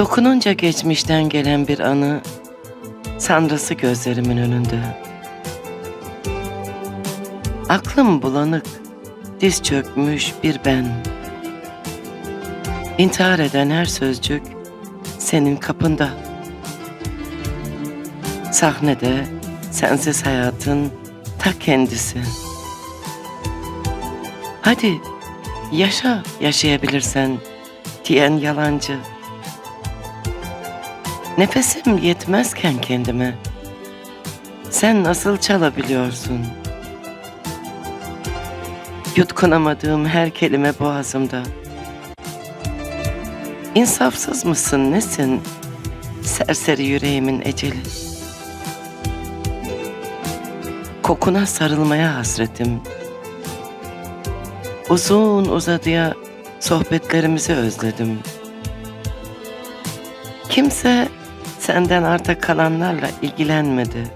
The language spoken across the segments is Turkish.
Dokununca geçmişten gelen bir anı sanrısı gözlerimin önünde. Aklım bulanık, diz çökmüş bir ben. İntihar eden her sözcük senin kapında. Sahnede sensiz hayatın ta kendisi. Hadi yaşa yaşayabilirsen diyen yalancı. Nefesim yetmezken kendime sen nasıl çalabiliyorsun? Yutkunamadığım her kelime boğazımda. İnsafsız mısın nesin? Serseri yüreğimin eceli. Kokuna sarılmaya hasretim. Uzun uzadıya sohbetlerimizi özledim. Kimse senden arta kalanlarla ilgilenmedi.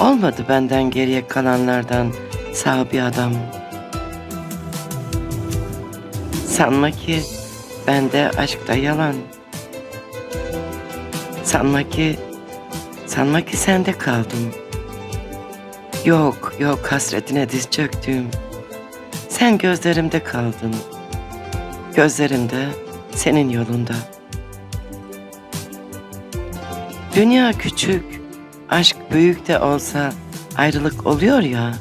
Olmadı benden geriye kalanlardan sağ bir adam. Sanma ki bende aşkta yalan. Sanma ki, sanma ki sende kaldım. Yok, yok hasretine diz çöktüm. Sen gözlerimde kaldın. Gözlerimde senin yolunda. Dünya küçük, aşk büyük de olsa ayrılık oluyor ya.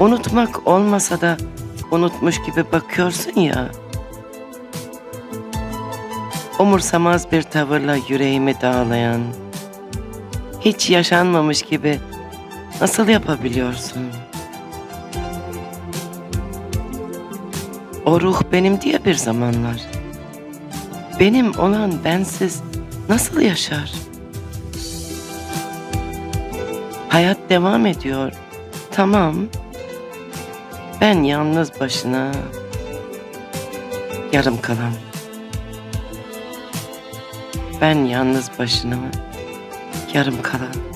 Unutmak olmasa da unutmuş gibi bakıyorsun ya. Umursamaz bir tavırla yüreğimi dağlayan, hiç yaşanmamış gibi nasıl yapabiliyorsun? O ruh benim diye bir zamanlar. Benim olan bensiz nasıl yaşar? Hayat devam ediyor. Tamam. Ben yalnız başına yarım kalan. Ben yalnız başına yarım kalan.